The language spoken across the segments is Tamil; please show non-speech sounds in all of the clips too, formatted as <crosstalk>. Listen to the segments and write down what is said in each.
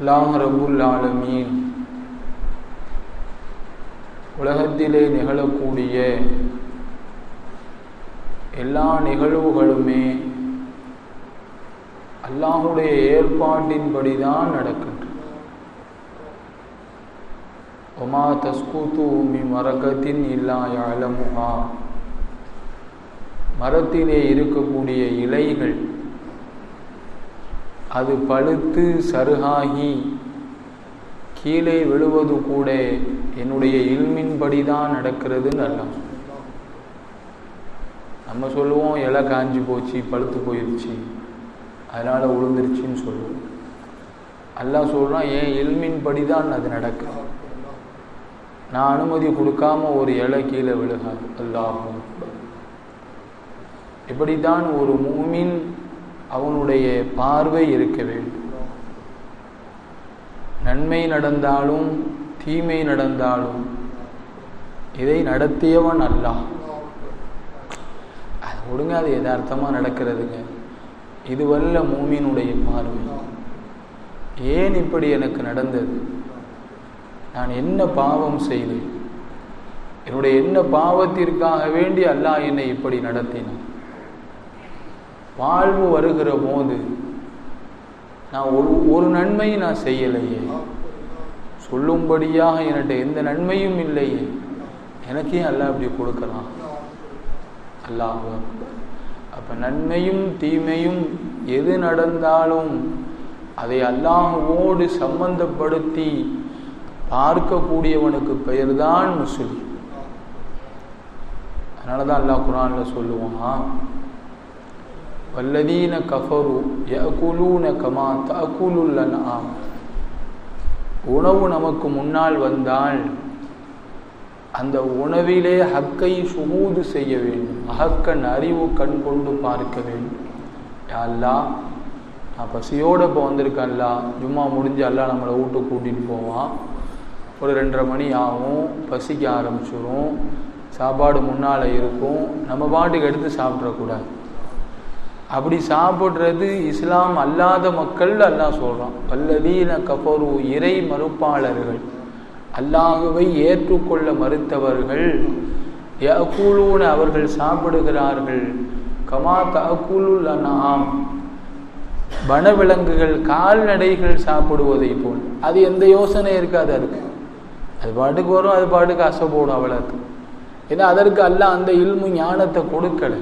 அல்லாஹ் ரபுல் ஆலமீன். உலகத்திலே நிகழக்கூடிய எல்லா நிகழ்வுகளுமே அல்லாஹுடைய ஏற்பாட்டின்படி தான் நடக்கின்றன. ஒமா தஸ்கூத்து உமி மரகத்தின் இல்லா யாழமுகா மரத்திலே இருக்கக்கூடிய இலைகள் அது பழுத்து சருகாகி கீழே விழுவது கூட என்னுடைய இல்மின்படி தான் நடக்கிறதுன்னு அல்லாம் நம்ம சொல்லுவோம் இலை காஞ்சி போச்சு பழுத்து போயிடுச்சு அதனால் உளுந்துருச்சின்னு சொல்லுவோம். எல்லாம் சொல்கிறான் ஏன் இல்மின்படி தான் அது நடக்கும் நான் அனுமதி கொடுக்காம ஒரு இலை கீழே விழுகாது. அல்லாஹும் இப்படித்தான் ஒரு மூமின் அவனுடைய பார்வை இருக்க வேண்டும். நன்மை நடந்தாலும் தீமை நடந்தாலும் இதை நடத்தியவன் அல்லாஹ். அது ஒடுங்க அது யதார்த்தமாக நடக்கிறதுங்க. இது வல்ல பார்வை. ஏன் இப்படி எனக்கு நடந்தது? நான் என்ன பாவம் செய்தேன்? என்னுடைய என்ன பாவத்திற்காக வேண்டி அல்லாஹ் என்னை இப்படி நடத்தினான்? வாழ்வு வருகிற போது நான் ஒரு ஒரு நன்மையும் நான் செய்யலையே. சொல்லும்படியாக என்கிட்ட எந்த நன்மையும் இல்லையே. எனக்கே அல்லாஹ் அப்படி கொடுக்கலாம் அல்லாஹ். அப்போ நன்மையும் தீமையும் எது நடந்தாலும் அதை அல்லாஹுவோடு சம்பந்தப்படுத்தி பார்க்கக்கூடியவனுக்கு பெயர் தான் முஸ்லீம். அதனால தான் அல்லாஹ் குரானில் சொல்லுவான் வல்லதீன கஃபரு யகுலூன கமா தகுலுல்லன் ஆம் உணவு நமக்கு முன்னால் வந்தால் அந்த உணவிலே ஹக்கை சுமூது செய்ய வேண்டும். அஹக்கன் அறிவு கண் கொண்டு பார்க்க வேண்டும். அல்லா நான் பசியோடு இப்போ வந்திருக்கேன்ல ஜும்மா முடிஞ்சு எல்லாம் நம்மளை வீட்டுக்கு கூட்டிகிட்டு போவான் ஒரு ரெண்டரை மணி ஆகும் பசிக்க ஆரம்பிச்சிடும் சாப்பாடு முன்னால் இருக்கும். நம்ம பாட்டுக்கு எடுத்து சாப்பிட்றக்கூடாது அப்படி சாப்பிட்றது இஸ்லாம் அல்லாத மக்கள் அல்லாஹ் சொல்கிறான் பல்லவீன கபரு இறை மறுப்பாளர்கள். அல்லாஹுவை ஏற்றுக்கொள்ள மறுத்தவர்கள் யகுலூன அவர்கள் சாப்பிடுகிறார்கள். கமா தகுலுல் அனாம் வனவிலங்குகள் கால்நடைகள் சாப்பிடுவதை போல். அது எந்த யோசனை இருக்காது அதுக்கு. அது பாட்டுக்கு வரும் அது பாட்டுக்கு அசை போடும் அவ்வளோக்கு ஏன்னா அதற்கு அல்ல அந்த இல்மு ஞானத்தை கொடுக்கலை.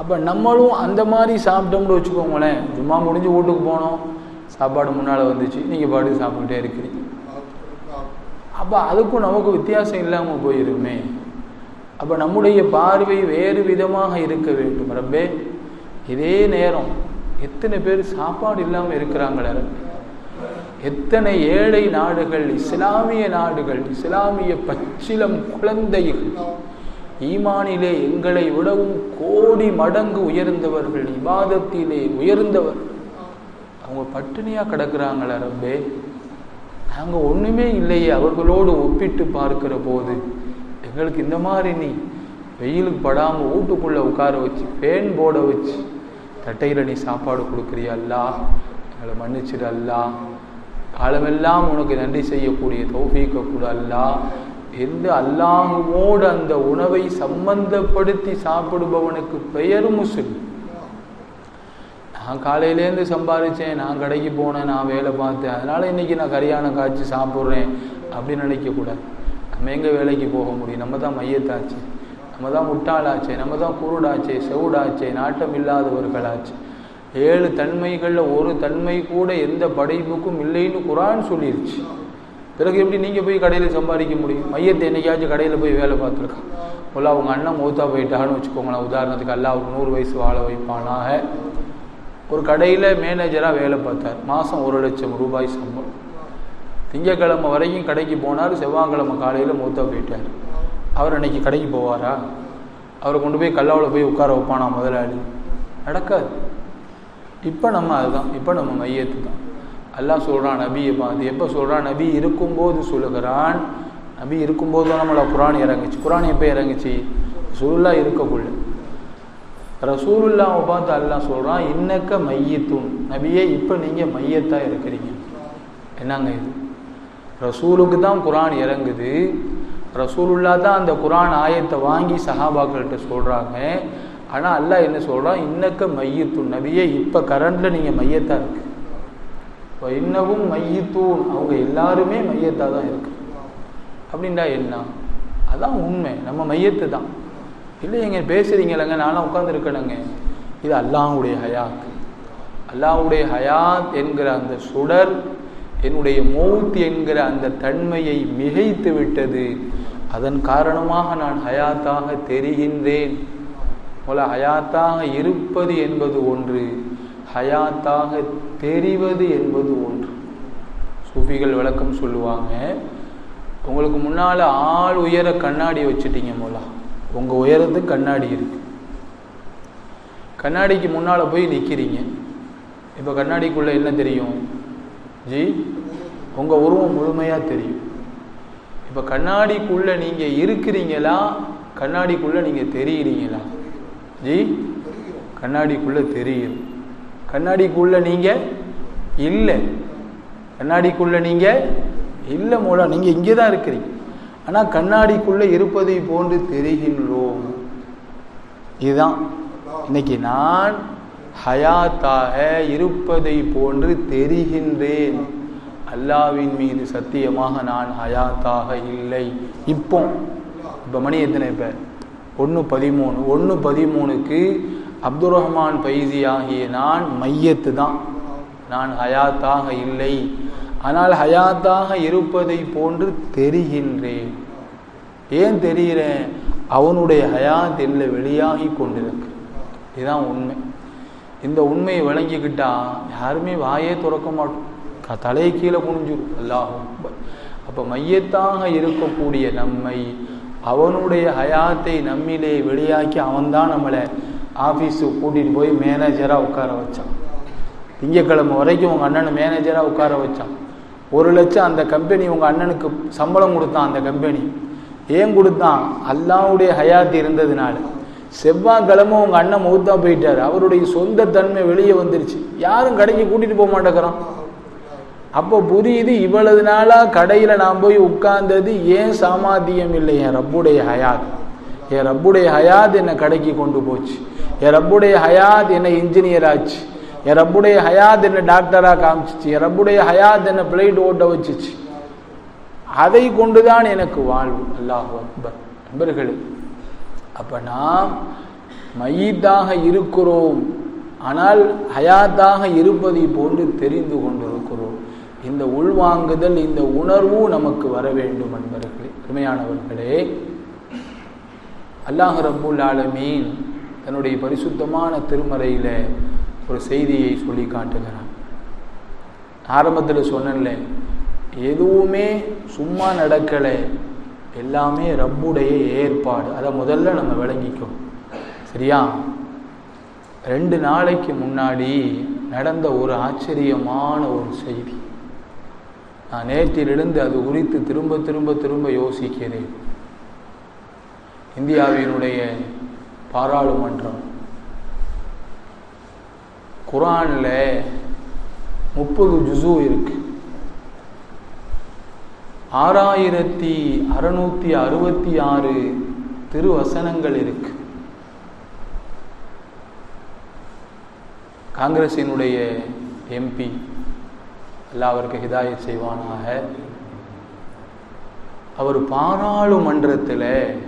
அப்போ நம்மளும் அந்த மாதிரி சாப்பிட்டோம்னு வச்சுக்கோங்களேன். சும்மா முடிஞ்சு வீட்டுக்கு போனோம். சாப்பாடு முன்னால் வந்துச்சு. நீங்கள் பாட்டு சாப்பிட்டுட்டே இருக்கிறீங்க. அப்போ அதுக்கும் நமக்கு வித்தியாசம் இல்லாமல் போயிருமே. அப்போ நம்முடைய பார்வை வேறு விதமாக இருக்க வேண்டும். ரப்பே இதே நேரம் எத்தனை பேர் சாப்பாடு இல்லாமல் இருக்கிறாங்களே எத்தனை ஏழை நாடுகள் இஸ்லாமிய நாடுகள் இஸ்லாமிய பச்சிலம் குழந்தைகள் ஈமானிலே எங்களை விடவும் கோடி மடங்கு உயர்ந்தவர்கள் இபாதத்திலே உயர்ந்தவர். அவங்க பட்டினியா கிடக்குறாங்களே ரப்பே. நாங்கள் ஒன்றுமே இல்லையே அவர்களோடு ஒப்பிட்டு பார்க்கிற போது. எங்களுக்கு இந்த மாதிரி நீ வெயிலுக்கு படாமல் வீட்டுக்குள்ளே உட்கார வச்சு பேன் போட வச்சு தட்டையில் நீ சாப்பாடு கொடுக்குறியல்லா எங்களை மன்னிச்சிடல்லா காலமெல்லாம் உனக்கு நன்றி செய்யக்கூடிய தௌஃபீக்க கூட அல்லா. எந்த அல்லாஹுவோடு அந்த உணவை சம்பந்தப்படுத்தி சாப்பிடுபவனுக்கு பெயர் முஸ்லிம். நான் காலையிலேருந்து சம்பாதிச்சேன் நான் கடைக்கு போனேன் நான் வேலை பார்த்தேன் அதனால் இன்றைக்கி நான் கரியான காய்ச்சி சாப்பிட்றேன் அப்படின்னு நினைக்கக்கூடாது நம்ம எங்கே வேலைக்கு போக முடியும்? நம்ம தான் மையத்தாச்சு. நம்ம தான் முட்டாளாச்சே நம்ம தான் குருடாச்சே செவுடாச்சே நாட்டம் இல்லாதவர்களாச்சு. ஏழு தன்மைகளில் ஒரு தன்மை கூட எந்த படைப்புக்கும் இல்லைன்னு குரான் சொல்லிருச்சு. பிறகு எப்படி நீங்கள் போய் கடையில் சம்பாதிக்க முடியும்? மையத்தை என்னைக்காச்சும் கடையில் போய் வேலை பார்த்துருக்கான் போல அவங்க அண்ணன் மூத்தா போயிட்டான்னு வச்சுக்கோங்களேன். உதாரணத்துக்கு அல்ல அவருக்கு நூறு வயசு வாழ வைப்பானாக. ஒரு கடையில் மேனேஜராக வேலை பார்த்தார். மாதம் ஒரு லட்சம் ரூபாய் சம்பளம். திங்கக்கிழமை வரைக்கும் கடைக்கு போனார். செவ்வாய்க்கிழமை காலையில் மூத்தா போயிட்டார். அவர் அன்னைக்கு கடைக்கு போவாரா? அவரை கொண்டு போய் கல்லாவில் போய் உட்கார வைப்பானா முதலாளி? நடக்காது. இப்போ நம்ம அதுதான். இப்போ நம்ம மையத்து தான். எல்லாம் சொல்கிறான் நபியை பார்த்து எப்போ சொல்கிறான் நபி இருக்கும்போது சொல்லுகிறான். நபி இருக்கும்போது தான் நம்மளை குரான் இறங்குச்சு. குரான் எப்போ இறங்குச்சு? சுருல்லா இருக்கக்குள்ள. ரசூலுல்லாவை பார்த்து அல்லாஹ் சொல்கிறான் இன்னக்க மையத்தும் நபியே இப்போ நீங்கள் மையத்தாக இருக்கிறீங்க. என்னங்க இது? ரசூலுக்கு தான் குரான் இறங்குது. ரசூலுல்லா தான் அந்த குரான் ஆயத்தை வாங்கி சஹாபாக்கள்கிட்ட சொல்கிறாங்க ஆனால் அல்லாஹ் என்ன சொல்கிறான் இன்னக்க மையத்தும் நபியே இப்போ கரண்டில் நீங்கள் மையத்தாக இருக்கு. இப்போ இன்னவும் மையத்தூன் அவங்க எல்லாருமே மையத்தாக தான் இருக்கு. அப்படின்டா என்ன? அதான் உண்மை. நம்ம மையத்து தான். இல்லை இல்லைங்க பேசுறீங்களங்க நானும் உட்காந்துருக்கணுங்க இது அல்லாஹுடைய ஹயாத். அல்லாஹுடைய ஹயாத் என்கிற அந்த சுடர் என்னுடைய மௌத் என்கிற அந்த தன்மையை மிகைத்து விட்டது. அதன் காரணமாக நான் ஹயாத்தாக தெரிகின்றேன். போல ஹயாத்தாக இருப்பது என்பது ஒன்று. ஹயாத்தாக தெரிவது என்பது ஒன்று. சூஃபிகள் விளக்கம் சொல்லுவாங்க உங்களுக்கு முன்னால் ஆள் உயர கண்ணாடி வச்சுட்டீங்க மூலா உங்கள் உயரத்துக்கு கண்ணாடி இருக்கு. கண்ணாடிக்கு முன்னால் போய் நிற்கிறீங்க இப்போ கண்ணாடிக்குள்ளே என்ன தெரியும்? ஜி உங்கள் உருவம் முழுமையாக தெரியும். இப்போ கண்ணாடிக்குள்ளே நீங்கள் இருக்கிறீங்களா? கண்ணாடிக்குள்ளே நீங்கள் தெரியுறீங்களா? ஜி கண்ணாடிக்குள்ளே தெரியும். கண்ணாடிக்குள்ளே நீங்கள் இல்லை. கண்ணாடிக்குள்ளே நீங்கள் இல்லை மூலா நீங்கள் இங்கே தான் இருக்கிறீங்க. ஆனால் கண்ணாடிக்குள்ளே இருப்பதை போன்று தெரிகின்றோம் இதுதான். இன்னைக்கு நான் ஹயாத்தாக இருப்பதை போன்று தெரிகின்றேன். அல்லாவின் மீது சத்தியமாக நான் ஹயாத்தாக இல்லை. இப்போ இப்போ மணி எத்தனை இப்போ? ஒன்று பதிமூணு. ஒன்று பதிமூணுக்கு அப்துல் ரஹ்மான் பைசி ஆகிய நான் மையத்து தான் நான் ஹயாத்தாக இல்லை. ஆனால் ஹயாத்தாக இருப்பதை போன்று தெரிகின்றேன். ஏன் தெரிகிறேன்? அவனுடைய ஹயாத் இல்லை வெளியாகி கொண்டிருக்கு. இதுதான் உண்மை. இந்த உண்மையை விளங்கிக்கிட்டா யாருமே வாயே திறக்க மாட்டோம். க- தலையை கீழே குனிஞ்சிடும் அல்லாஹும் அப்போ மையத்தாக இருக்கக்கூடிய நம்மை அவனுடைய ஹயாத்தை நம்மிலே வெளியாக்கி அவன்தான் நம்மளை ஆஃபீஸுக்கு கூட்டிகிட்டு போய் மேனேஜராக உட்கார வச்சான். திங்கக்கிழமை வரைக்கும் உங்கள் அண்ணனை மேனேஜராக உட்கார வச்சான். ஒரு லட்சம் அந்த கம்பெனி உங்கள் அண்ணனுக்கு சம்பளம் கொடுத்தான் அந்த கம்பெனி ஏன் கொடுத்தான்? அல்லாவுடைய ஹயாத் இருந்ததுனால. செவ்வாய்க்கிழமை உங்கள் அண்ணன் மௌத்தா போயிட்டார். அவருடைய சொந்த தன்மை வெளியே வந்துருச்சு. யாரும் கடைக்கு கூட்டிகிட்டு போக மாட்டேங்கிறான். அப்போ புரியுது இவ்வளவு நாளாக கடையில் நான் போய் உட்கார்ந்தது ஏன் சாமாத்தியம் இல்லை? என் ரப்புடைய ஹயாத். என் ரப்புடைய ஹயாத் என்னை கடைக்கு கொண்டு போச்சு. என் ரப்புடைய ஹயாத் என்னை இன்ஜினியர் ஆச்சு. என் ரப்புடைய ஹயாத் என்னை டாக்டராக காமிச்சிச்சு. என் ரப்புடைய ஹயாத் என்ன பிளைட் ஓட்ட வச்சுச்சு. அதை கொண்டுதான் எனக்கு வாழ்வு. அல்லாஹ் அக்பர். நண்பர்களே அப்போ நாம் மயீத்தாக இருக்கிறோம். ஆனால் ஹயாத்தாக இருப்பதை போன்று தெரிந்து கொண்டிருக்கிறோம். இந்த உள்வாங்குதல் இந்த உணர்வு நமக்கு வர வேண்டும் நண்பர்களே. உண்மையானவர்களே அல்லாஹ் ரபுல் ஆலமீன் தன்னுடைய பரிசுத்தமான திருமறையில் ஒரு செய்தியை சொல்லி காட்டுகிறான். ஆரம்பத்தில் சொன்னேன்ல எதுவுமே சும்மா நடக்கலை எல்லாமே ரப்புடைய ஏற்பாடு. அதை முதல்ல நம்ம விளங்கிக்கும் சரியா? ரெண்டு நாளைக்கு முன்னாடி நடந்த ஒரு ஆச்சரியமான ஒரு செய்தி. நான் நேற்றிலிருந்து அது குறித்து திரும்ப திரும்ப திரும்ப யோசிக்கிறேன். இந்தியாவினுடைய பாராளுமன்றம். குரானில் முப்பது ஜுசு இருக்கு. ஆறாயிரத்தி அறுநூத்தி அறுபத்தி ஆறு திருவசனங்கள் இருக்கு. காங்கிரசினுடைய எம்பி அல்லாஹ் அவருக்கு ஹிதாயத் செய்வானாக. அவர் பாராளுமன்றத்தில்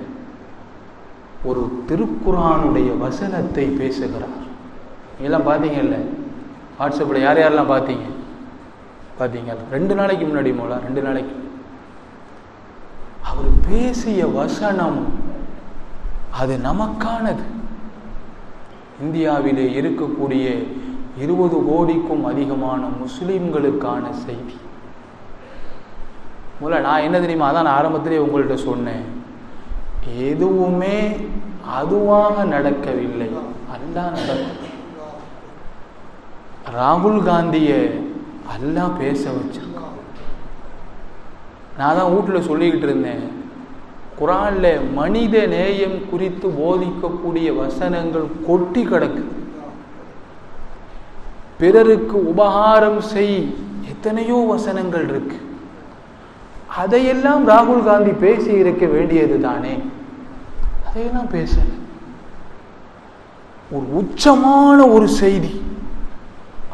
ஒரு திருக்குறானுடைய வசனத்தை பேசுகிறார். எல்லாம் பார்த்தீங்கல்ல? வாட்ஸ்அப்பில் யார் யாரெல்லாம் பார்த்தீங்க? பார்த்தீங்களா ரெண்டு நாளைக்கு முன்னாடி மூலா ரெண்டு நாளைக்கு. அவர் பேசிய வசனம் அது நமக்கானது. இந்தியாவிலே இருக்கக்கூடிய இருபது கோடிக்கும் அதிகமான முஸ்லீம்களுக்கான செய்தி. முதல்ல நான் என்ன தெரியுமா? அதான் நான் ஆரம்பத்திலே உங்கள்கிட்ட சொன்னேன். எதுவுமே அதுவாக நடக்கவில்லை. அல்லா நடக்கும் ராகுல் காந்தியை அல்லா பேச வச்சிருக்கான் நான் தான் வீட்டில் சொல்லிக்கிட்டு இருந்தேன். குரானில் மனித நேயம் குறித்து போதிக்கக்கூடிய வசனங்கள் கொட்டி கிடக்குது பிறருக்கு உபகாரம் செய் எத்தனையோ வசனங்கள் இருக்குது அதையெல்லாம் ராகுல் காந்தி பேசி இருக்க வேண்டியது தானே? அதையெல்லாம் பேசல ஒரு உச்சமான ஒரு செய்தி.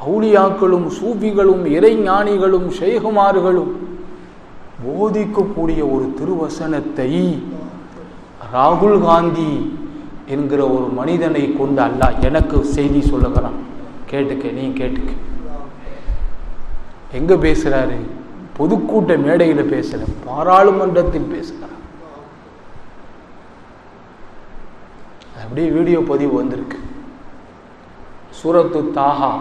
அவுளியாக்களும் சூபிகளும் இறைஞானிகளும் ஷேகுமார்களும் போதிக்கக்கூடிய ஒரு திருவசனத்தை ராகுல் காந்தி என்கிற ஒரு மனிதனை கொண்டு அல்லாஹ் எனக்கு செய்தி சொல்லுகிறான் கேட்டுக்க நீ கேட்டுக்க. எங்க பேசுறாரு? பொதுக்கூட்ட மேடையில் பேசல பாராளுமன்றத்தில் பேசுகிறார் அப்படியே வீடியோ பதிவு வந்திருக்கு. சூரத்து தாஹா.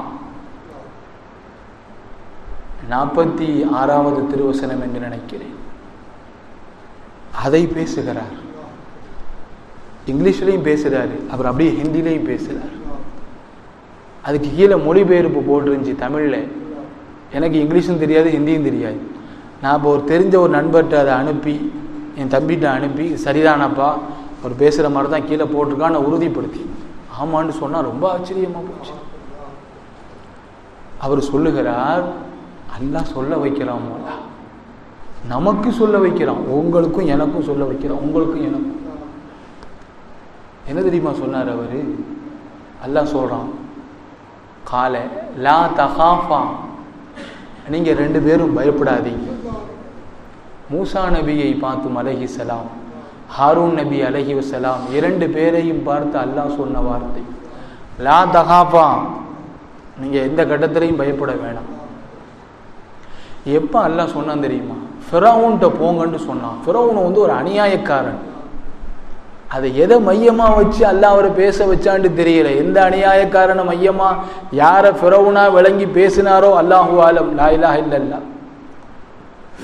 நாற்பத்தி ஆறாவது திருவசனம் என்று நினைக்கிறேன். அதை பேசுகிறார். இங்கிலீஷ்லையும் பேசுகிறாரு அப்புறம் அப்படியே ஹிந்திலையும் பேசுகிறார் அதுக்கு கீழே மொழிபெயர்ப்பு போட்டிருந்துச்சு தமிழில். எனக்கு இங்கிலீஷும் தெரியாது ஹிந்தியும் தெரியாது. நான் இப்போ ஒரு தெரிஞ்ச ஒரு நண்பர்கிட்ட அதை அனுப்பி என் தம்பிகிட்ட அனுப்பி சரிதானப்பா அவர் பேசுகிற மாதிரி தான் கீழே போட்டிருக்கான்னு உறுதிப்படுத்தி. ஆமான்னு சொன்னால் ரொம்ப ஆச்சரியமாக போச்சு. அவர் சொல்லுகிறார் அல்லா சொல்ல வைக்கிறான் நமக்கு சொல்ல வைக்கிறான் உங்களுக்கும் எனக்கும் சொல்ல வைக்கிறான் உங்களுக்கும் எனக்கும். என்ன தெரியுமா சொன்னார் அவர்? அல்லா சொல்கிறான் காலை லா தகாஃபா நீங்க ரெண்டு பேரும் பயப்படாதீங்க. மூசா நபியை பார்த்து அலஹி சலாம் ஹாரூன் நபி அலஹி வசலாம் இரண்டு பேரையும் பார்த்து அல்லாஹ் சொன்ன வார்த்தை லா தகாபா நீங்க எந்த கட்டத்திலையும் பயப்பட வேணாம். எப்போ அல்லாஹ் சொன்னான் தெரியுமா? ஃபிரவுன்ட்ட போங்கன்னு சொன்னான். ஃபிரவுன் வந்து ஒரு அநியாயக்காரன். அதை எதை மையமா வச்சு அல்லாஹ் அவரை பேச வச்சான்னு தெரியல. எந்த அநியாயக்காரனை மையமா யாரை ஃபிரவுனா விளங்கி பேசினாரோ அல்லாஹு ஆலம். லா இல்லல்லா.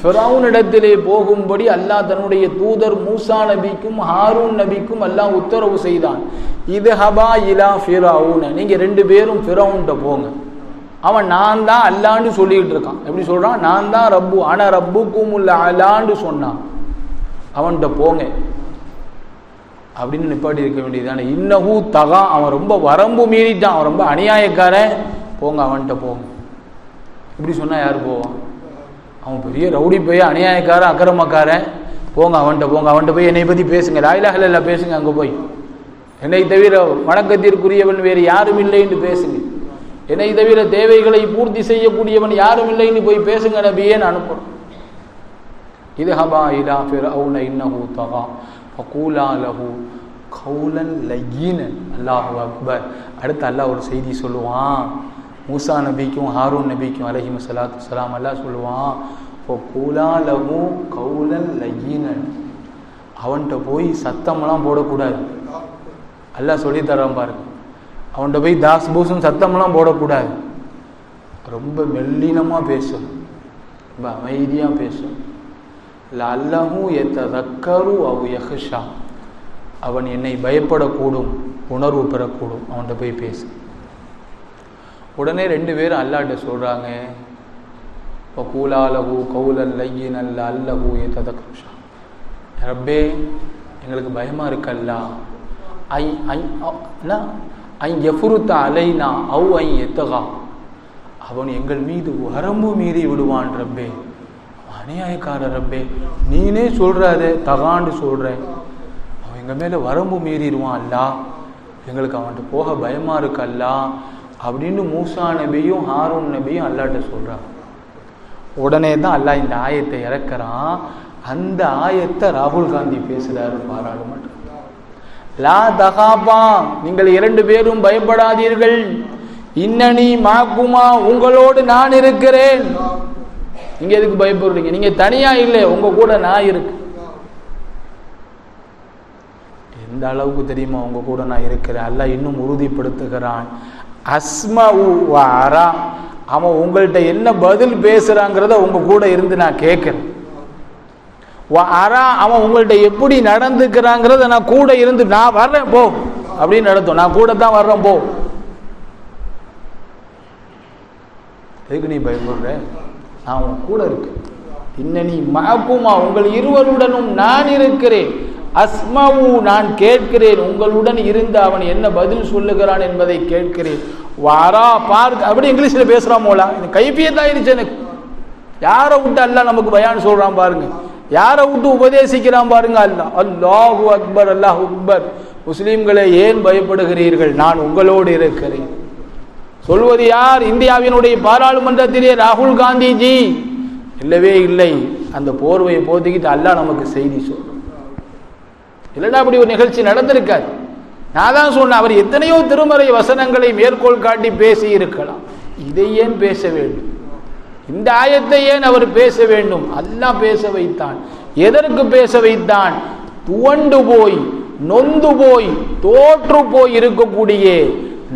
ஃபிரவுன் இடத்திலே போகும்படி அல்லாஹ் தன்னுடைய தூதர் மூசா நபிக்கும் ஹாரூன் நபிக்கும் அல்லாஹ் உத்தரவு செய்தான். இது ஹபா இலா ஃபிரவுன் நீங்க ரெண்டு பேரும் ஃபிரவுன்ட்ட போங்க. அவன் நான் தான் அல்லாண்டு சொல்லிக்கிட்டு இருக்கான். எப்படி சொல்றான்? நான் தான் ரப்பு ஆனா ரப்புக்கும் உள்ள அலாண்டு சொன்னான். அவன்கிட்ட போங்க. அப்படின்னு நிப்பாட்டி இருக்க வேண்டியதானே இன்னகு தகா அவன் ரொம்ப வரம்பு மீறிட்டான். அவன் ரொம்ப அநியாயக்காரன் போங்க அவன்கிட்ட போங்க இப்படி சொன்னால் யார் போவான்? அவன் பெரிய ரவுடி போய் அநியாயக்காரன் அக்கிரமக்காரன் போங்க அவன்கிட்ட போங்க. அவன்கிட்ட போய் என்னை பற்றி பேசுங்க. லாயிலாக எல்லாம் பேசுங்க அங்கே போய். என்னை தவிர வணக்கத்திற்குரியவன் வேறு யாரும் இல்லைன்னு பேசுங்க. என்னை தவிர தேவைகளை பூர்த்தி செய்யக்கூடியவன் யாரும் இல்லைன்னு போய் பேசுங்க நபியேன்னு அனுப்புகிறோம் இது ஹபா இலா ஃபிர் அவுன இன்னஹு தகா. ஃபகூலா லஹு கௌலன் லயீனன் அல்லாஹு அக்பர் அடுத்து அல்லாஹ் ஒரு செய்தி சொல்லுவான். மூசா நபிக்கும் ஹாரூன் நபிக்கும் அலஹிம் சலாத்து சலாம் அல்லாஹ் சொல்லுவான் ஃபகூலா லஹு கௌலன் லயீனன். அவன்கிட்ட போய் சத்தமெல்லாம் போடக்கூடாது. அல்லாஹ் சொல்லி தரான் பாருங்க. அவன்கிட்ட போய் தாஸ் பூசும் சத்தமெல்லாம் போடக்கூடாது. ரொம்ப மெல்லினமாக பேசணும் ரொம்ப அமைதியாக பேசணும் லல்லஹூ எத்ததக்கரு அவ் யஹ்ஷா. அவன் என்னை பயப்படக்கூடும் உணர்வு பெறக்கூடும். அவன்கிட்ட போய் பேசு. உடனே ரெண்டு பேரும் அல்லாட்ட சொல்கிறாங்க இப்போ கூலாலகு கௌலல் லையின் அல்ல அல்லஹு எத்ததக்ஷா ரப்பே எங்களுக்கு பயமாக இருக்கல்லா. ஐ ஐ ஐ எஃபுருத்த அலைனா அவு ஐ எத்தகா அவன் எங்கள் மீது வரம்பு மீறி விடுவான் ரப்பே. அநியாயக்கார ரப்பே நீனே சொல்கிறாரு தகாண்டு சொல்கிறேன் அவன் எங்கள் மேலே வரம்பு மீறிடுவான் அல்லா. எங்களுக்கு அவன்கிட்ட போக பயமாக இருக்கு அல்லா. அப்படின்னு மூசா நபியும் ஹாரூன் நபியும் அல்லாட்ட சொல்கிறான் உடனே தான் அல்லாஹ் இந்த ஆயத்தை இறக்குறான். அந்த ஆயத்தை ராகுல் காந்தி பேசுகிறாரு பாராளுமன்றம். லா தகாபா நீங்கள் இரண்டு பேரும் பயப்படாதீர்கள். இன்னனி மாக்குமா உங்களோடு நான் இருக்கிறேன். நீங்க எதுக்கு பயப்படுறீங்க? நீங்க தனியா இல்லை உங்க கூட நான் இருக்கு. எந்த அளவுக்கு தெரியுமா? உங்க கூட நான் இருக்கிறேன். அல்ல இன்னும் உறுதிப்படுத்துகிறான். அஸ்மா அரா. அவன் உங்கள்கிட்ட என்ன பதில் பேசுறாங்கிறத உங்க கூட இருந்து நான் கேட்கிறேன். அரா அவன் உங்கள்கிட்ட எப்படி நடந்துக்கிறாங்கிறத நான் கூட இருந்து நான் வர்றேன் போ. அப்படின்னு நடத்தும். நான் கூட தான் வர்றேன் போ. எதுக்கு நீ பயப்படுற? நான் உன் கூட இருக்கேன். இன்னனி மகக்குமா உங்கள் இருவருடனும் நான் இருக்கிறேன். அஸ்மாவு நான் கேட்கிறேன். உங்களுடன் இருந்து அவன் என்ன பதில் சொல்லுகிறான் என்பதை கேட்கிறேன். வாரா பார்க்க அப்படி இங்கிலீஷில் பேசுகிறான் போலா. இந்த கைப்பியத்தாயிருச்சு எனக்கு. யாரை விட்டு அல்ல நமக்கு பயான் சொல்கிறான் பாருங்க. யாரை விட்டு உபதேசிக்கிறான் பாருங்க அல்லா அல்லாஹு அக்பர் அல்லாஹ் அக்பர். முஸ்லீம்களே ஏன் பயப்படுகிறீர்கள்? நான் உங்களோடு இருக்கிறேன். சொல்வது யார்? இந்தியாவினுடைய பாராளுமன்றத்திலே ராகுல் காந்திஜி. இல்லவே இல்லை. அந்த போர்வையை போத்திக்கிட்டு அல்லாஹ் நமக்கு செய்தி சொல்லும். இல்லைன்னா அப்படி ஒரு நிகழ்ச்சி நடந்திருக்காது. நான் தான் சொன்னேன் அவர் எத்தனையோ திருமறை வசனங்களை மேற்கோள் காட்டி பேசி இருக்கலாம் இதை ஏன் பேச வேண்டும்? இந்த ஆயத்தை ஏன் அவர் பேச வேண்டும்? அல்லாஹ் பேச வைத்தான். எதற்கு பேச வைத்தான்? துவண்டு போய் நொந்து போய் தோற்று போய் இருக்கக்கூடிய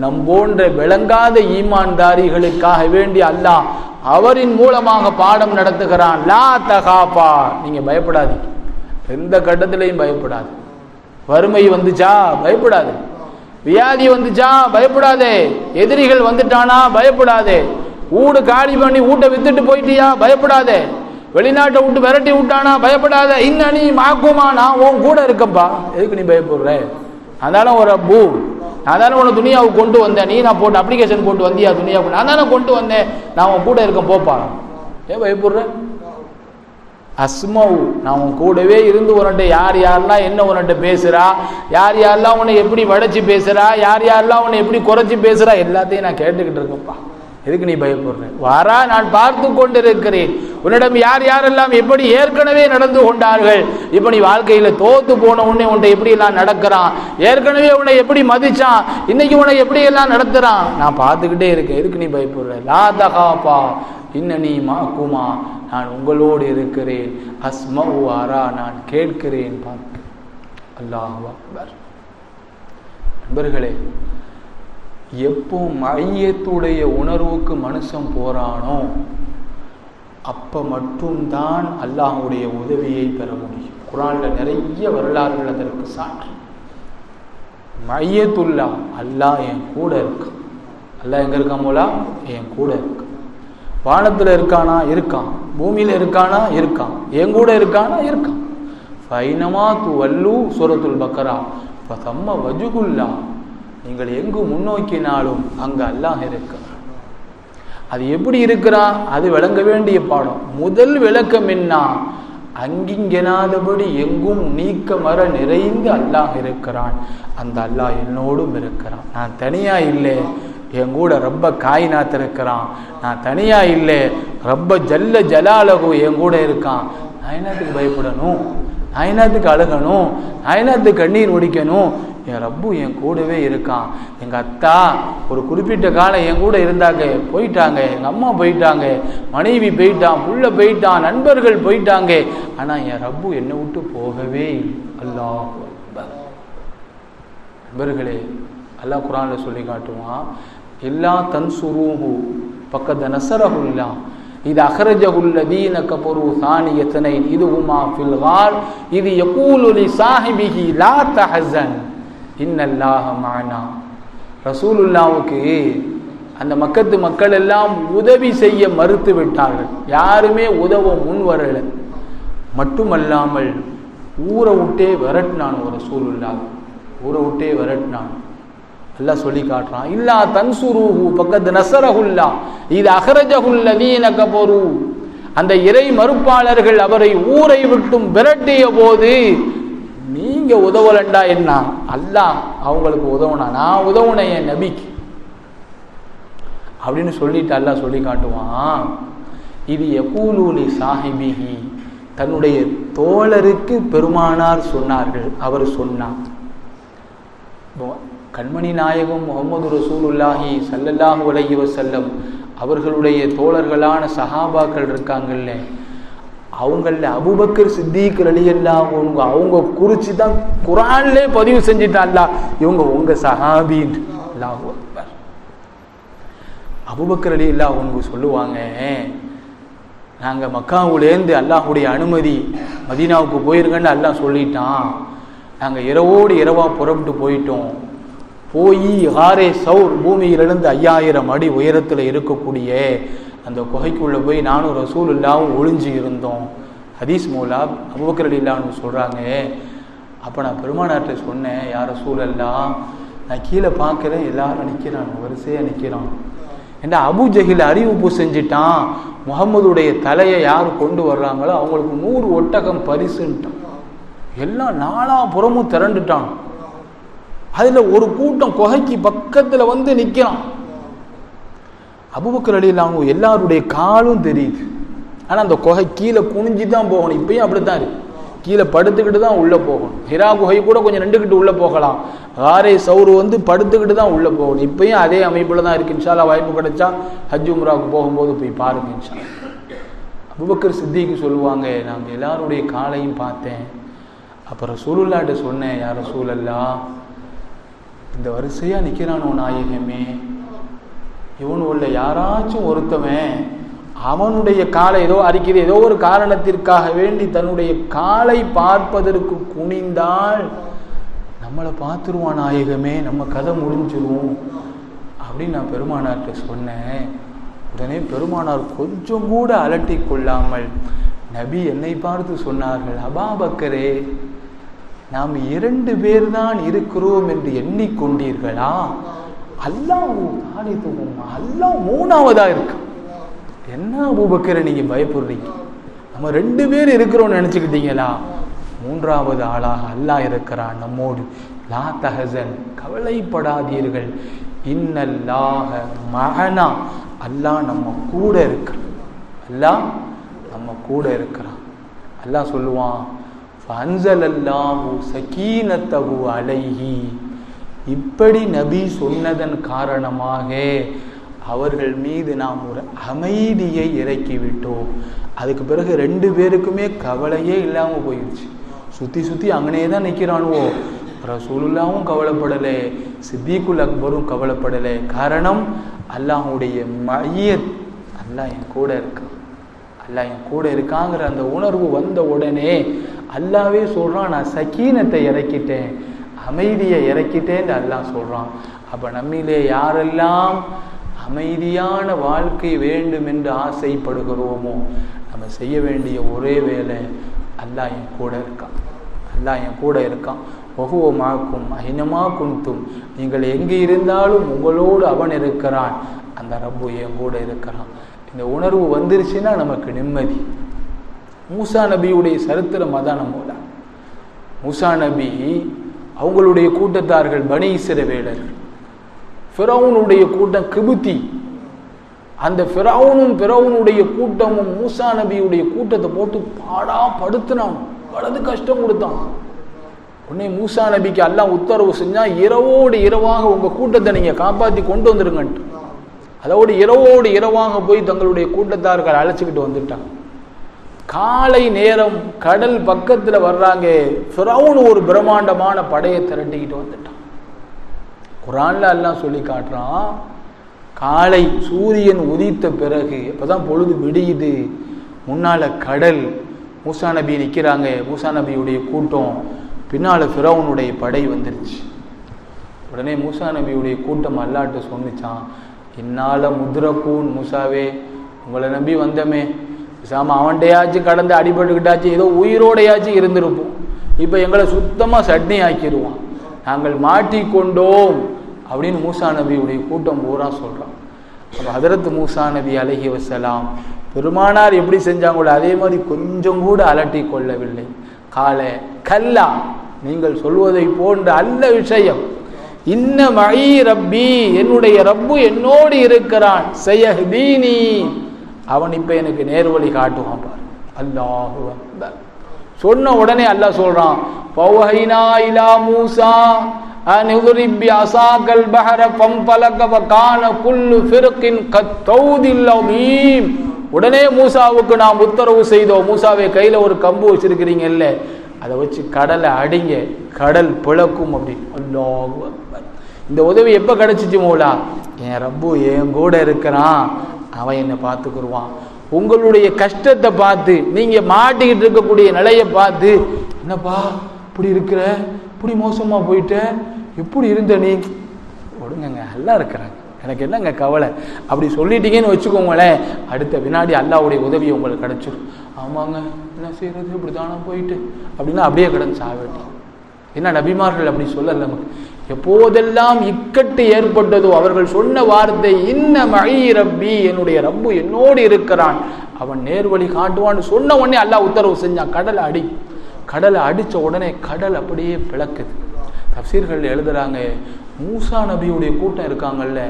நம் போன்ற விளங்காத ஈமான்தாரிகளுக்காக வேண்டி அல்லாஹ் அவரின் மூலமாக பாடம் நடத்துகிறான். லா தகாப்பா நீங்க பயப்படாதீங்க. எந்த கட்டத்திலையும் பயப்படாது. வறுமை வந்துச்சா? பயப்படாது. வியாதி வந்துச்சா? பயப்படாதே. எதிரிகள் வந்துட்டானா? பயப்படாதே. ஊடு காலி பண்ணி ஊட்ட வித்துட்டு போயிட்டியா? பயப்படாதே. வெளிநாட்டை விட்டு விரட்டி விட்டானா? பயப்படாத. இன்ன நீ மாக்குமா? நான் உன் கூட இருக்கப்பா எதுக்கு நீ பயப்படுற? அதனால ஒரு பூ. நான் தானே உன்னை துணியாவுக்கு கொண்டு வந்தேன் நீ நான் போட்டு அப்ளிகேஷன் போட்டு வந்தியா துணியாவுக்கு? நான் தானே கொண்டு வந்தேன். நான் உன் கூட இருக்க போப்பா ஏன் பயப்படுறேன் அஸ்மவு நான் உன் கூடவே இருந்து உன்கிட்ட யார் யாரெல்லாம் என்ன உன்கிட்ட பேசுறா? யார் யாரெல்லாம் உன்னை எப்படி வடைச்சி பேசுறா? யார் யாரெல்லாம் உன்னை எப்படி குறைச்சி பேசுறா? எல்லாத்தையும் நான் கேட்டுக்கிட்டு இருக்கேன்ப்பா. எதுக்கு நீ பயப்படுற? வாரா நான் பார்த்து கொண்டிருக்கிறேன். உன்னிடம் யார் யாரெல்லாம் எப்படி ஏற்கனவே நடந்து கொண்டார்கள்? இப்போ நீ வாழ்க்கையில் தோத்து போன உன்னை உன்னை எப்படி எல்லாம் நடக்கிறான்? ஏற்கனவே உன்னை எப்படி மதிச்சான்? இன்னைக்கு உன்னை எப்படி எல்லாம் நான் பார்த்துக்கிட்டே இருக்கேன். எதுக்கு நீ பயப்படுற? லா தகாப்பா இன்னனி மாக்குமா நான் உங்களோடு இருக்கிறேன். அஸ்ம வாரா நான் கேட்கிறேன். பார்க்க. அல்லாஹ் அக்பர். நண்பர்களே எப்போ மையத்துடைய உணர்வுக்கு மனுஷன் போறானோ அப்ப மட்டும்தான் அல்லாஹுடைய உதவியை பெற முடியும். குரான்ல நிறைய வரலாறுகள் அதற்கு சான்று. மையத்துல்லா அல்லாஹ் என் கூட இருக்கு. அல்லாஹ் எங்க இருக்கான் போலா என் கூட இருக்கு. வானத்துல இருக்கானா? இருக்கான். பூமியில இருக்கானா? இருக்கான். என் கூட இருக்கானா? இருக்கான். ஃபைனமா து வல்லு சூரத்துல் பக்கரா. செம்ம வஜுகுல்லா. நீங்கள் எங்கு முன்னோக்கினாலும் அங்கு அல்லாஹ் இருக்கிறான் அது எப்படி இருக்கிறான் அது விளங்க வேண்டிய பாடம். முதல் விளக்கம் என்ன? அங்கிங்கெனாதபடி எங்கும் நீக்க மர நிறைந்து அல்லாஹ் இருக்கிறான். அந்த அல்லாஹ் என்னோடும் இருக்கிறான். நான் தனியா இல்லை. என் கூட ரொம்ப காயினாத் இருக்கிறான். நான் தனியா இல்லை. ரொம்ப ஜல்ல ஜலாலகு என் கூட இருக்கான். நான் என்னத்துக்கு பயப்படணும்? நான் என்னத்துக்கு அழுகணும் நான் கண்ணீர் ஒடிக்கணும். என் ரப்பு என் கூடவே இருக்கான். எங்கள் அத்தா ஒரு குறிப்பிட்ட காலம் என் கூட இருந்தாங்க. போயிட்டாங்க. எங்கள் அம்மா போயிட்டாங்க. மனைவி போயிட்டான். புள்ள போயிட்டான். நண்பர்கள் போயிட்டாங்க. ஆனால் என் ரப்பு என்னை விட்டு போகவே அல்லா அல்லாஹ் நண்பர்களே அல்லாஹ் குரானில் சொல்லி காட்டுவான் எல்லா தன்சுரூஹு பக்கத்தை நசரகுல்லாம் இது அஹரஜகுல்லதீன கபரு சானியத்தனை இது உமா ஃபில் இது யகூலுலி சாஹிபிஹி லா தஹசன் இன்னல்லாஹ மானா ரசூலுல்லாவுக்கு அந்த மக்கத்து மக்கள் எல்லாம் உதவி செய்ய மறுத்து விட்டார்கள். யாருமே உதவ முன் வரல. மட்டுமல்லாமல் ஊரை விட்டே விரட்டினான் ஒரு சூழ்நிலாக ஊரை விட்டே விரட்டினான். எல்லாம் சொல்லி காட்டுறான் இல்லா தன்சுரூஹு பக்கத்து நசரகுல்லா இது அகரஜகுல்லதீன கபரு. அந்த இறை மறுப்பாளர்கள் அவரை ஊரை விட்டும் விரட்டிய போது நீங்க உதவலண்டா என்ன? அல்லாஹ் அவங்களுக்கு உதவுனா. நான் உதவுனேன் என் நபிக்கு. அப்படின்னு சொல்லிட்டு அல்லாஹ் சொல்லி காட்டுவான். இது யகூலூலி சாஹிபிகி தன்னுடைய தோழருக்கு பெருமானார் சொன்னார்கள். அவர் சொன்னார். கண்மணி நாயகம் முகமது ரசூலுல்லாஹி சல்லல்லாஹு உலகி வசல்லம் அவர்களுடைய தோழர்களான சஹாபாக்கள் இருக்காங்கல்ல அவங்கள அபுபக்கர் சித்திக் அலியல்லாம் அவங்க அவங்க குறித்து தான் குரான்லே பதிவு செஞ்சுட்டான்ல இவங்க உங்க சஹாபின். அபுபக்கர் அலி இல்லா அவங்க சொல்லுவாங்க நாங்கள் மக்காவுலேருந்து அல்லாஹுடைய அனுமதி மதீனாவுக்கு போயிருங்கன்னு அல்லாஹ் சொல்லிட்டான். நாங்கள் இரவோடு இரவாக புறப்பட்டு போயிட்டோம். போய் ஹாரே சவுர் பூமியிலிருந்து ஐயாயிரம் அடி உயரத்தில் இருக்கக்கூடிய அந்த குகைக்குள்ளே போய் நானும் ரசூல் இல்லாமல் ஒளிஞ்சு இருந்தோம். ஹதீஸ் மூலா அபுபக்கர் இல்லான்னு சொல்கிறாங்க அப்போ நான் பெருமானார்கிட்ட சொன்னேன் யார் ரசூல் எல்லாம் நான் கீழே பார்க்குறேன் எல்லாரும் நிற்கிறான் வரிசையாக நிற்கிறான் ஏன்னா அபுஜஹில் அறிவிப்பு செஞ்சிட்டான். முகமதுடைய தலையை யார் கொண்டு வர்றாங்களோ அவங்களுக்கு நூறு ஒட்டகம் பரிசுன்ட்டான். எல்லாம் நாலா புறமும் திரண்டுட்டான். அதில் ஒரு கூட்டம் குகைக்கு பக்கத்தில் வந்து நிற்கிறான் அபுபக்கர் அலி அவங்க எல்லாருடைய காலும் தெரியுது. ஆனால் அந்த குகை கீழே குனிஞ்சு தான் போகணும். இப்பயும் அப்படித்தான் இருக்கு. கீழே படுத்துக்கிட்டு தான் உள்ளே போகணும். ஹிரா குகை கூட கொஞ்சம் ரெண்டுக்கிட்டு உள்ளே போகலாம். ஆரே சவுரு வந்து படுத்துக்கிட்டு தான் உள்ளே போகணும். இப்பயும் அதே அமைப்பில் தான் இருக்கு. இன்ஷாலா வாய்ப்பு கிடைச்சா ஹஜ் உம்ராவுக்கு போகும்போது போய் பாருங்க இன்ஷா அபுபக்கர் சித்திக்கு சொல்லுவாங்க நாங்கள் எல்லாருடைய காலையும் பார்த்தேன். அப்புறம் சூலுல்லாட்ட சொன்னேன் யாரும் சூழல்லா இந்த வரிசையாக நிற்கிறானோ நாயகமே. இவனு உள்ள யாராச்சும் ஒருத்தவன் அவனுடைய காலை ஏதோ அறிக்கிறது ஏதோ ஒரு காரணத்திற்காக வேண்டி தன்னுடைய காலை பார்ப்பதற்கு குனிந்தால் நம்மளை பார்த்துருவான் நாயகமே நம்ம கதை முடிஞ்சிரும் அப்படின்னு நான் பெருமானார்கிட்ட சொன்னேன். உடனே பெருமானார் கொஞ்சம் கூட அலட்டி கொள்ளாமல் நபி என்னை பார்த்து சொன்னார்கள் அபாபக்கரே நாம் இரண்டு பேர் தான் இருக்கிறோம் என்று எண்ணிக்கொண்டீர்களா? அல்லாஹ் தாலித்துவம் அல்லாஹ் மூணாவதா இருக்கு என்ன அபூபக்கரை நீங்க பயப்படுறீங்க? நம்ம ரெண்டு பேர் இருக்கிறோம்னு நினைச்சுக்கிட்டீங்களா? மூன்றாவது ஆளாக அல்லாஹ் இருக்கிறான் நம்மோடு. லா தஹசன் கவலைப்படாதீர்கள். இன்னல்லாக மகனா அல்லாஹ் நம்ம கூட இருக்கிறான். அல்லாஹ் நம்ம கூட இருக்கிறான். அல்லாஹ் சொல்லுவான் ஃபன்சலல்லாஹு சகீனத்தகு அலைஹி இப்படி நபி சொன்னதன் காரணமாக அவர்கள் மீது நாம் ஒரு அமைதியை இறக்கிவிட்டோம். அதுக்கு பிறகு ரெண்டு பேருக்குமே கவலையே இல்லாமல் போயிடுச்சு சுற்றி சுற்றி அங்கனே தான் நிற்கிறானுவோ ரசூலுல்லாவும் கவலைப்படலை சித்திகுல் அக்பரும் கவலைப்படலை. காரணம் அல்லாஹுடைய மையத். அல்லாஹ் என் கூட இருக்கான் அல்லாஹ் என் கூட இருக்காங்கிற அந்த உணர்வு வந்த உடனே அல்லாவே சொல்கிறான் நான் சக்கீனத்தை இறக்கிட்டேன் அமைதியை இறக்கிட்டேன்னு அல்லாஹ் சொல்கிறான் அப்போ நம்மிலே யாரெல்லாம் அமைதியான வாழ்க்கை வேண்டும் என்று ஆசைப்படுகிறோமோ நம்ம செய்ய வேண்டிய ஒரே வேலை அல்லாஹ் என் கூட இருக்கான். அல்லாஹ் என் கூட இருக்கான். ஒகுவமாக்கும் ஐனமா குந்தும் நீங்கள் எங்கே இருந்தாலும் உங்களோடு அவன் இருக்கிறான். அந்த ரப்பு என் கூட இருக்கிறான். இந்த உணர்வு வந்துருச்சுன்னா நமக்கு நிம்மதி. மூசா நபியுடைய சரித்திரம் அதான் நம்மோட மூசா நபி அவங்களுடைய கூட்டத்தார்கள் பனி இஸ்ரவேலர்கள். ஃபிரௌனுடைய கூட்டம் கிபுத்தி. அந்த ஃபிரௌனும் பிறவுனுடைய கூட்டமும் மூசா நபியுடைய கூட்டத்தை போட்டு பாடா படுத்தினான். வலது கஷ்டம் கொடுத்தான். உடனே மூசா நபிக்கு எல்லாம் உத்தரவு செஞ்சா இரவோடு இரவாக உங்க கூட்டத்தை நீங்க காப்பாத்தி கொண்டு வந்துருங்கன்ட்டு. அதோடு இரவோடு இரவாக போய் தங்களுடைய கூட்டத்தார்கள் அழைச்சிக்கிட்டு வந்துட்டாங்க. காலை நேரம் கடல் பக்கத்தில் வர்றாங்க. ஃபிரௌன் ஒரு பிரம்மாண்டமான படையை திரட்டிக்கிட்டு வந்துட்டான். குரான்ல எல்லாம் சொல்லி காட்டுறான் காலை சூரியன் உதித்த பிறகு இப்போதான் பொழுது விடியுது. முன்னால கடல் மூசா நபி நிற்கிறாங்க மூசா நபியுடைய கூட்டம் பின்னால ஃபிரௌனுடைய படை வந்துருச்சு. உடனே மூசா நபியுடைய கூட்டம் அல்லாட்டு சொன்னிச்சான் என்னால் முதிரக்கூன் மூசாவே உங்களை நம்பி வந்தமே பேசாமல் அவன்கிட்டயாச்சும் கடந்து அடிபட்டுக்கிட்டாச்சும் ஏதோ உயிரோடையாச்சும் இருந்திருப்போம். இப்போ எங்களை சுத்தமாக சட்னி ஆக்கிடுவான் நாங்கள் மாட்டிக்கொண்டோம் அப்படின்னு மூசா நபியுடைய கூட்டம் பூரா சொல்கிறான் அப்போ ஹதரத் மூசா நபி அலஹி வசலாம் பெருமானார் எப்படி செஞ்சாங்களோ அதே மாதிரி கொஞ்சம் கூட அலட்டி கொள்ளவில்லை. காலை கல்லா நீங்கள் சொல்வதை போன்ற அல்ல விஷயம். இன்ன மை ரப்பி என்னுடைய ரப்பு என்னோடு இருக்கிறான். செய்யஹ்தீனி அவன் இப்போ எனக்கு நேர்வழி காட்டுவான் பாரு. அல்லாஹு அக்பர். சொன்ன உடனே அல்லாஹ் சொல்றான் பௌஹைனா இலா மூசா அனுகுரிப் அசாகல் பஹர பம்பலக வகான குல்லு ஃபிர்கின் கத்தௌதில் அவீம் உடனே மூசாவுக்கு நாம் உத்தரவு செய்தோம் மூசாவே கையில் ஒரு கம்பு வச்சிருக்கிறீங்கல்ல அதை வச்சு கடலை அடிங்க கடல் பிளக்கும் அப்படின்னு. அல்லாஹு அக்பர். இந்த உதவி எப்போ கிடைச்சிச்சு மூலா? என் ரப்பு என் கூட இருக்கிறான் அவன் என்னை பார்த்துக்குருவான். உங்களுடைய கஷ்டத்தை பார்த்து நீங்கள் மாட்டிக்கிட்டு இருக்கக்கூடிய நிலையை பார்த்து என்னப்பா இப்படி இருக்கிற? இப்படி மோசமாக போயிட்ட? எப்படி இருந்த நீ? ஒடுங்கங்க நல்லா இருக்கிறாங்க. எனக்கு என்னங்க கவலை? அப்படி சொல்லிட்டீங்கன்னு வச்சுக்கோங்களேன் அடுத்த வினாடி அல்லாவுடைய உதவி உங்களுக்கு கிடச்சிடும் ஆமாங்க என்ன செய்கிறது இப்படி தானே போயிட்டு. அப்படின்னா அப்படியே கிடந்து சாவிட்டோம். என்ன நபிமார்கள் அப்படி சொல்லலை நமக்கு. எப்போதெல்லாம் இக்கட்டு ஏற்பட்டதோ அவர்கள் சொன்ன வார்த்தை இன்ன மழை ரப்பி என்னுடைய ரப்பு என்னோடு இருக்கிறான். அவன் நேர்வழி காட்டுவான்னு சொன்ன உடனே அல்லாஹ் உத்தரவு செஞ்சான். கடலை அடி. கடலை அடித்த உடனே கடல் அப்படியே பிளக்குது. தப்சீர்கள் எழுதுறாங்க மூசா நபியுடைய கூட்டம் இருக்காங்கல்ல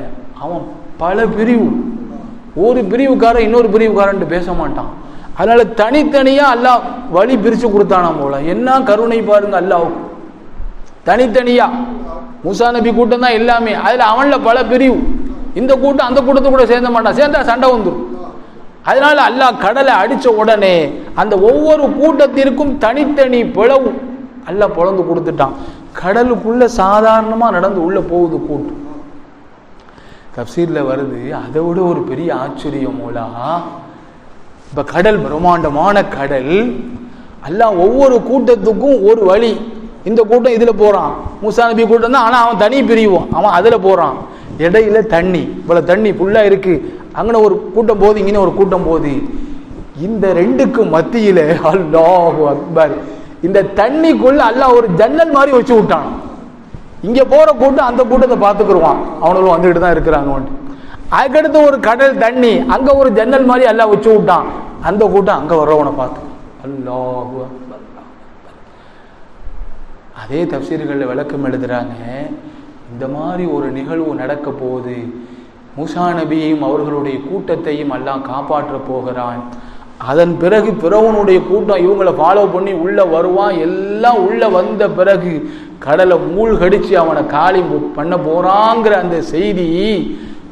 அவன் பல பிரிவு. ஒரு பிரிவுக்காரன் இன்னொரு பிரிவுக்காரன்ட்டு பேச மாட்டான். அதனால தனித்தனியாக அல்லாஹ் வழி பிரித்து கொடுத்தானா போல. என்ன கருணை பாருங்க அல்லாவுக்கு தனித்தனியாக மூசா நபி கூட்டம் தான் எல்லாமே. அதில் அவனில் பல பிரிவு. இந்த கூட்டம் அந்த கூட்டத்தை கூட சேர்ந்த மாட்டான். சேர்ந்தா சண்டை வந்துடும் அதனால அல்லாஹ் கடலை அடித்த உடனே அந்த ஒவ்வொரு கூட்டத்திற்கும் தனித்தனி பிளவு அல்ல பிளந்து கொடுத்துட்டான். கடலுக்குள்ள சாதாரணமாக நடந்து உள்ளே போகுது கூட்டம். தப்சீரில் வருது. அதை விட ஒரு பெரிய ஆச்சரியம் மூலா. இப்போ கடல் பிரம்மாண்டமான கடல். எல்லாம் ஒவ்வொரு கூட்டத்துக்கும் ஒரு வழி. இந்த கூட்டம் இதில் போகிறான் மூசா நபி கூட்டம் தான் ஆனால் அவன் தனி பிரிவான் அவன் அதில் போகிறான் இடையில தண்ணி இவ்வளோ தண்ணி ஃபுல்லாக இருக்குது அங்கே ஒரு கூட்டம் போகுது இங்கே ஒரு கூட்டம் போகுது இந்த ரெண்டுக்கு மத்தியில் <laughs> அல்லாஹு அக்பர். இந்த தண்ணிக்குள்ள அல்லாஹ் ஒரு ஜன்னல் மாதிரி வச்சு விட்டான். இங்கே போகிற கூட்டம் அந்த கூட்டத்தை பார்த்துக்குருவான். அவனும் வந்துக்கிட்டு தான் இருக்கிறாங்க அதுக்கடுத்து ஒரு கடல் தண்ணி அங்கே ஒரு ஜன்னல் மாதிரி எல்லாம் வச்சு விட்டான். அந்த கூட்டம் அங்கே வர்றவனை பார்த்து. அல்லாஹு அதே தப்சீர்களில் விளக்கம் எழுதுகிறாங்க இந்த மாதிரி ஒரு நிகழ்வு நடக்க போகுது. மூசா நபியையும் அவர்களுடைய கூட்டத்தையும் எல்லாம் காப்பாற்ற போகிறான். அதன் பிறகு பிறவனுடைய கூட்டம் இவங்களை ஃபாலோ பண்ணி உள்ளே வருவான். எல்லாம் உள்ளே வந்த பிறகு கடலை மூழ்கடிச்சு அவனை காலி பண்ண போறாங்கிற அந்த செய்தி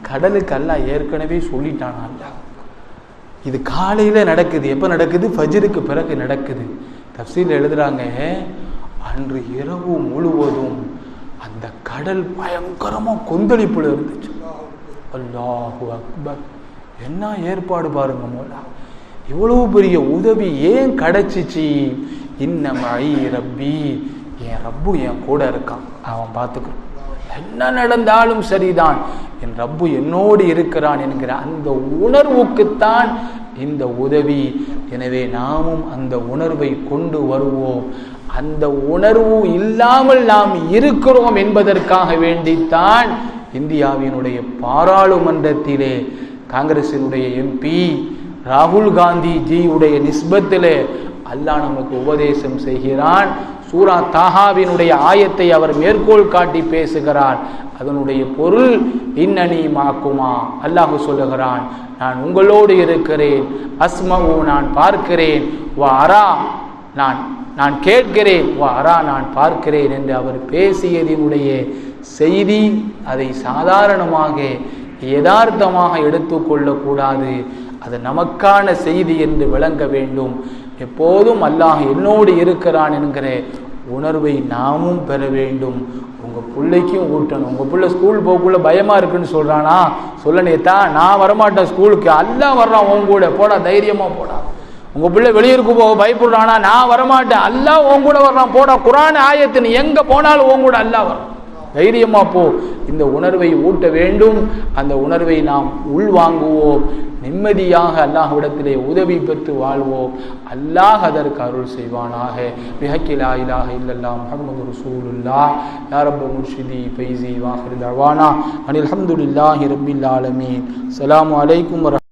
கடலுக்கெல்லாம் ஏற்கனவே சொல்லிட்டான் அல்லாஹ். இது காலையில் நடக்குது. எப்போ நடக்குது? ஃபஜ்ருக்கு பிறகு நடக்குது. தப்சீல் எழுதுகிறாங்க அன்று இரவு முழுவதும் அந்த கடல் பயங்கரமா கொந்தளிப்புல இருந்துச்சு. அல்லாஹு அக்பர். என்ன ஏற்பாடு பாருங்க மோலா. இவ்வளவு பெரிய உதவி ஏன் கிடைச்சிச்சு? இன்ன மழை ரப்பி. என் ரப்பு என் கூட இருக்கான். அவன் பார்த்துக்கிறான் என்ன நடந்தாலும் சரிதான். என் ரப்பு என்னோடு இருக்கிறான் என்கிற அந்த உணர்வுக்குத்தான் இந்த உதவி. எனவே நாமும் அந்த உணர்வை கொண்டு வருவோம். அந்த உணர்வு இல்லாமல் நாம் இருக்கிறோம் என்பதற்காக வேண்டித்தான் இந்தியாவினுடைய பாராளுமன்றத்திலே காங்கிரசினுடைய எம்பி ராகுல் காந்தி ஜியுடைய நிஸ்பத்திலே அல்லாஹ் நமக்கு உபதேசம் செய்கிறான். சூரா தாஹாவினுடைய ஆயத்தை அவர் மேற்கோள் காட்டி பேசுகிறார். அதனுடைய பொருள் இன்னனி மாக்குமா? அல்லாஹ் சொல்லுகிறான். நான் உங்களோடு இருக்கிறேன். அஸ்மவு நான் பார்க்கிறேன். வா அரா நான் நான் கேட்கிறேன் வாரா நான் பார்க்கிறேன் என்று அவர் பேசியதினுடைய செய்தி அதை சாதாரணமாக யதார்த்தமாக எடுத்துக்கொள்ளக்கூடாது அது நமக்கான செய்தி என்று விளங்க வேண்டும். எப்போதும் அல்லாஹ் என்னோடு இருக்கிறான் என்கிற உணர்வை நாமும் பெற வேண்டும். உங்கள் பிள்ளைக்கும் ஊட்டணும். உங்கள் பிள்ளை ஸ்கூல் போகக்குள்ள பயமாக இருக்குன்னு சொல்கிறானா சொல்ல நேத்தா நான் வரமாட்டேன் ஸ்கூலுக்கு அல்லாஹ் வர்றான் உன் கூட. போடா தைரியமாக போடா. உங்க பிள்ளை வெளியூருக்கு போக பயப்படுறானா? நான் வரமாட்டேன். அல்லாஹ் உன் கூட வர்றான். போடா குரான் ஆயத்து நீ எங்க போனாலும் உன் கூட அல்லாஹ் வரும் தைரியமா போ. இந்த உணர்வை ஊட்ட வேண்டும். அந்த உணர்வை நாம் உள்வாங்குவோம். நிம்மதியாக அல்லாஹ்விடத்திலே உதவி பெற்று வாழ்வோம். அல்லாஹ் அதற்கு அருள் செய்வானாக. பிஹக்கிலா இலாக இல்லல்லா முகமது ரசூலுல்லா யாரப்ப முர்ஷிதி பைசி வாஹிர் தவானா. அனில் அஹமதுல்லாஹி ரபில் ஆலமீன். அலாம் அலைக்கும்